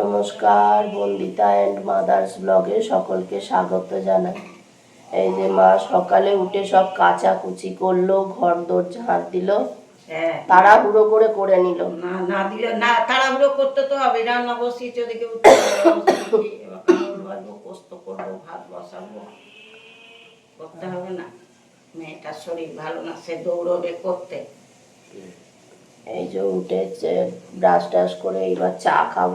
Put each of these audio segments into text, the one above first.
নমস্কার Bandita and mother's ব্লগে সকলকে স্বাগত জানাই। এই যে মা সকালে উঠে সব কাচাকুচি করল ঘর দোর ঝাড় দিল। হ্যাঁ। তাড়াহুড়ো করে করে নিল। না না দিলে না তাড়াহুড়ো করতে তো হবে। রান্না বসিয়েছি ওদিকে পোস্ত করব ভাত বসাবো। করতে হবে না। মেয়েটার শরীর ভালো না সে দৌড়বে করতে। এই যে উঠেছে ব্রাশ টাশ করে এইবার চা খাব।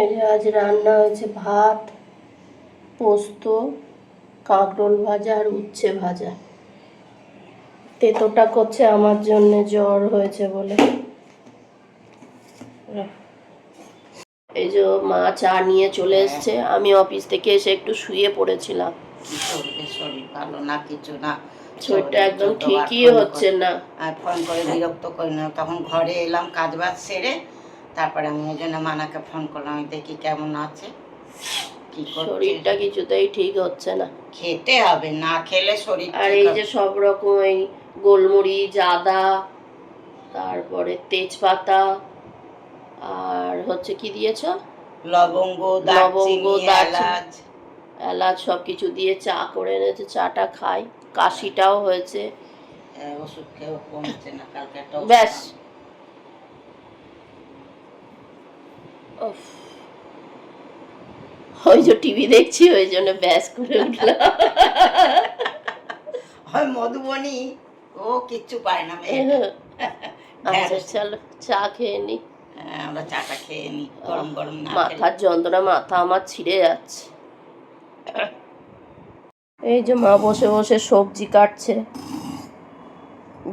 এই যে আজ রান্না হয়েছে ভাত পোস্ত কাঁকরোল ভাজা আর উচ্ছে ভাজা। তেতোটা করছে আমার জন্য জ্বর হয়েছে বলে। এই যে মা চা নিয়ে চলে এসছে আমি অফিস থেকে এসে একটু শুয়ে পড়েছিলাম। শরীর? ভালো না কিছু না? শরীরটা একদম ঠিকই হচ্ছে না। আর ফোন করে বিরক্ত করি না। তখন ঘরে এলাম কাজ বাজ সেরে তারপরে আমি ওই জন্য মানাকে ফোন করলাম দেখি কেমন আছে কি শরীরটা কিছুতেই ঠিক হচ্ছে না। খেতে হবে না খেলে শরীর আর এই যে সব রকম এই গোলমরিচ আদা তারপরে তেজপাতা আর হচ্ছে কি দিয়েছ? লবঙ্গ দারচিনি। এলাচ। এলাচ সব কিছু দিয়ে চা করে এনেছে চাটা খাই। কাশিটাও হয়েছে। ওষুধ খেয়েও কমছে না কালকে ব্যাস। ওই যে টিভি দেখছি ওই জন্য ব্যাস করে উঠলাম। হয় মধুবনী ও কিচ্ছু পায় না আচ্ছা চলো চা খেয়ে নি। হ্যাঁ, আমরা চাটা খেয়ে নিই গরম গরম না মাথার যন্ত্রণা মাথা আমার ছিঁড়ে যাচ্ছে। এই যে মা বসে বসে সবজি কাটছে।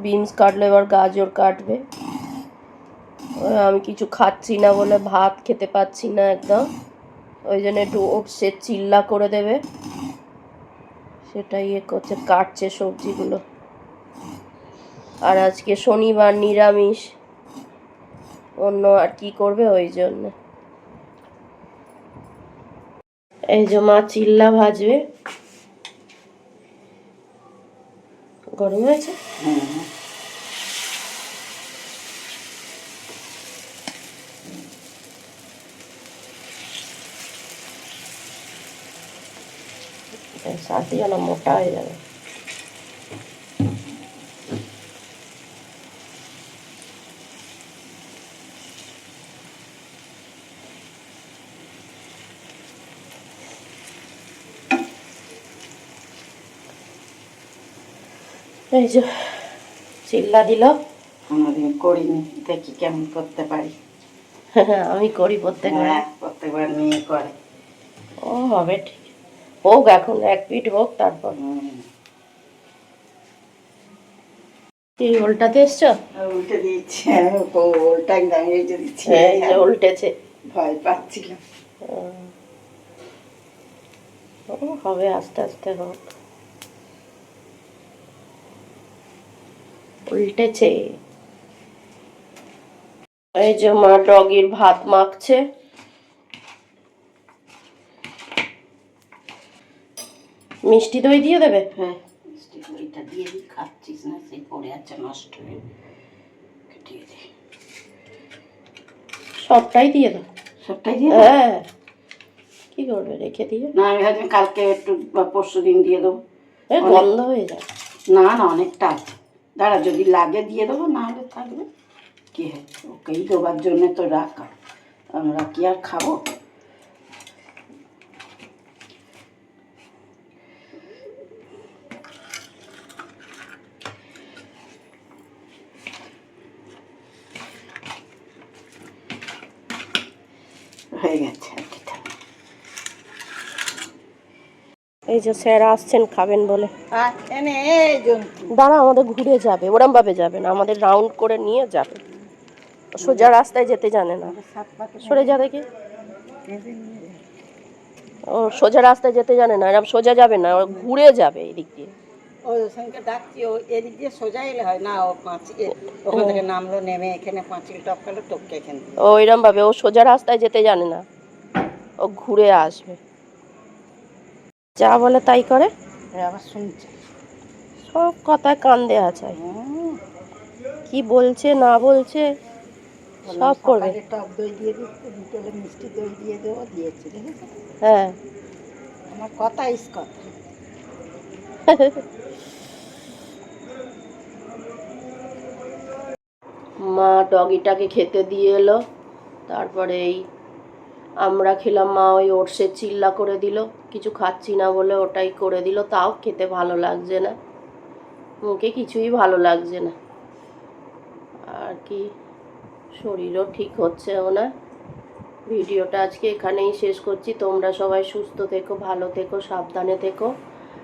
বিনস কাটলে এবার গাজর কাটবে। আমি কিছু খাচ্ছি না বলে ভাত খেতে পাচ্ছি না একদম। ওই জন্য একটু ওটসের চিল্লা করে দেবে। সেটা ইয়ে করছে, কাটছে সবজিগুলো। আর আজকে শনিবার নিরামিষ। অন্য আর কি করবে ওই জন্য। এই যে মা চিল্লা ভাজবে। গরম হয়েছে? সাথে যেন মোটা হয়ে যাবে এই যে চিল্লা দিল কোনোদিন করিনি দেখি কেমন করতে পারি আমি করি প্রত্যেকবার প্রত্যেকবার মেয়ে করে ও হবে ঠিক হোক এখন এক পিঠ হোক তারপর। এই উল্টাতে এসছো? উল্টে হ্যাঁ, ও উল্টা একদম উল্টে দিচ্ছি। যে উল্টেছে। ভয় পাচ্ছিলাম। হবে আস্তে আস্তে হোক। উল্টেছে। এই যে মা ডগির ভাত মাখছে। মিষ্টি দই দিয়ে দেবে? হ্যাঁ মিষ্টি দইটা দিয়ে দিই খাচ্ছিস না সেই পড়ে আছে নষ্ট হয়ে দিয়ে দে সবটাই দিয়ে দাও। সবটাই দিয়ে? হ্যাঁ। কি করবে রেখে দিয়ে? না আমি ভাবছি কালকে একটু বা পরশু দিন দিয়ে দেবো। এ, গন্ধ হয়ে যায়। না না অনেকটা আছে। দাঁড়া যদি লাগে দিয়ে দেবো না হলে থাকবে। কি হয়েছে ওকেই দেবার জন্য তো রাখা। আমরা কি আর খাব? হয়ে গেছে কি এই যে স্যার আসছেন খাবেন বলে। দাঁড়া আমাদের ঘুরে যাবে ওরম ভাবে যাবে না আমাদের রাউন্ড করে নিয়ে যাবে। সোজা রাস্তায় যেতে জানে না। সরে যা দেখি কেঁদে নিয়ে যায়। ও সোজা রাস্তায় যেতে জানে না এরকম সোজা যাবে না ঘুরে যাবে এদিক দিয়ে। ওই ওখানকে ডাকছি ও এদিক দিয়ে সোজা এলে হয় না ও পাঁচিল ওখান থেকে নামলো নেমে এখানে পাঁচিল টপকালো টপকে এখান ও এরম ভাবে ও সোজা রাস্তায় যেতে জানে না। ও ঘুরে আসবে। যা বলে তাই করে। আবার শুনছে। সব কথায় কান দেয়া চাই। কি বলছে না বলছে সব করবে। টক দই দিয়ে দিতে বিকেলে মিষ্টি দই দিয়ে দেবো দিয়েছি হ্যাঁ। আমার কথা ইস কথা। মা ডগিটাকে খেতে দিয়ে এলো। তারপরে এই আমরা খেলাম, মা ওই ওটসের চিল্লা করে দিল। কিছু খাচ্ছি না বলে ওটাই করে দিল, তাও খেতে ভালো লাগছে না। মুখে কিছুই ভালো লাগছে না। আর কি, শরীরও ঠিক হচ্ছে না। ভিডিওটা আজকে এখানেই শেষ করছি। তোমরা সবাই সুস্থ থেকো, ভালো থেকো, সাবধানে থেকো।